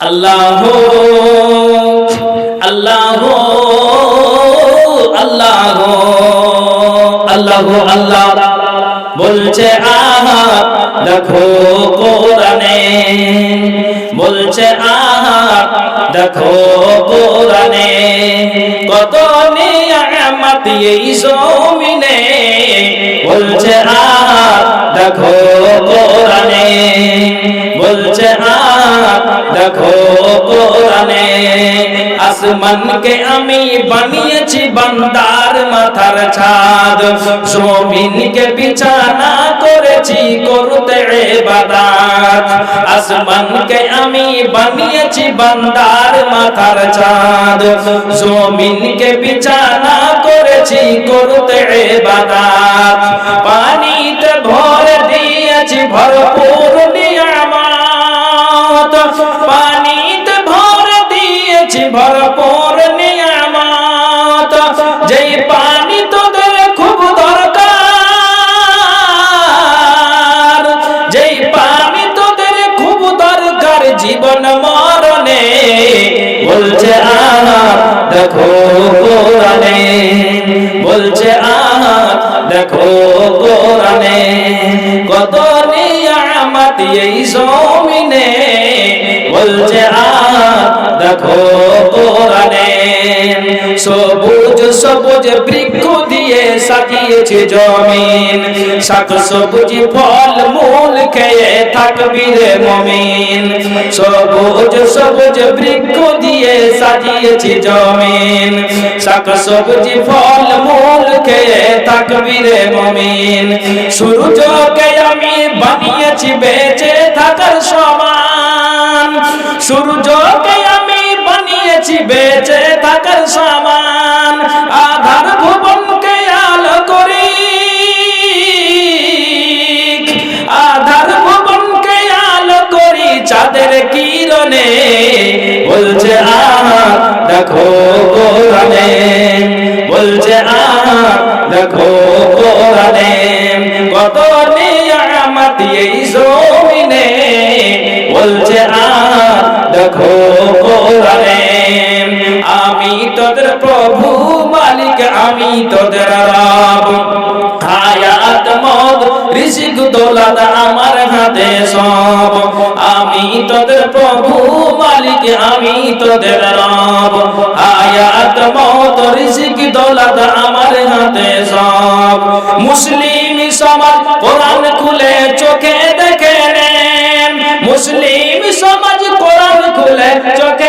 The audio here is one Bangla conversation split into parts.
আল্লাহ আল্লাহ আল্লাহ আল্লাহ আল্লাহ বলছে, আহা, দেখো কোরআনে। বলছে, আহা, দেখো কোরআনে। কত নিয়ামত এই জমিনে। বলছে, আহা আসমানকে আমি বানিয়েছি বান্দার মাথার ছাদ। জমিনকে বিছানা করেছি করতে ইবাদত আসমানকে আমি বানিয়েছি বান্দার মাথার ছাদ। জমিনকে বিছানা করেছি করতে ইবাদত পানিতে ভরে দিয়েছি ভরপুর দিয়েছি ভরপুর নিয়ামত। যেই পানি তোদের খুব দরকার, যেই পানি তোদের খুব দরকার জীবন মরণে, বলছে আহা দেখো কোরআনে, বলছে আহা দেখো কোরআনে, কত নিয়ামত এই জমিনে দেখো কোরআনে সবুজ সবুজ বৃক্ষ দিয়ে সাজিয়েছে জমিন। শাক, সবুজ ফল, মূল খেয়ে মমিন। সবুজ সবুজ বৃক্ষ দিয়ে সাজিয়েছে জমিন। শাক, সবুজ ফল, মূল খেয়ে থাকবি রে মমিন। সূর্যকে আমি বানিয়েছি, বেঁচে থাকার সমান। বানিয়েছি থাকার সমান আধার ভুবনকে আলো করি আধার ভুবনকে আলো করি চাঁদের কিরণে, বলছে আহা দেখো কোরআনে। বলছে আহা দেখো কোরআনে। কত নিয়ামত এই জমিনে, বলছে আহা দেখো তোদের প্রভু মালিক, আমি তোদের রব। হায়াত, মদ, রিজিক, দৌলত আমার হাতে সব। আমি তোদের প্রভু মালিক, আমি তোদের রব। হায়াত, মদ, রিজিক, দৌলত আমার হাতে সব। মুসলিম সমাজ কোরআন খুলে চোখে দেখে নেন। মুসলিম সমাজ কোরআন খুলে চোখে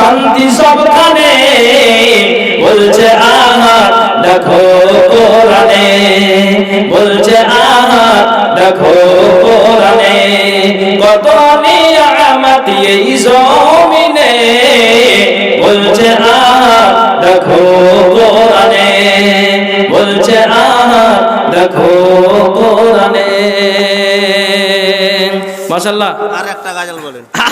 চলো শান্তি সবখানে বলছে, আহা, দেখো কোরআনে। বলছে, আহা, দেখো কোরআনে। কত নিয়ামত এই জমিনে। বলছে, আহা, দেখো কোরআনে। বলছে, আহা, দেখো কোরআনে। মাশাআল্লাহ। আর একটা গাজল বলেন।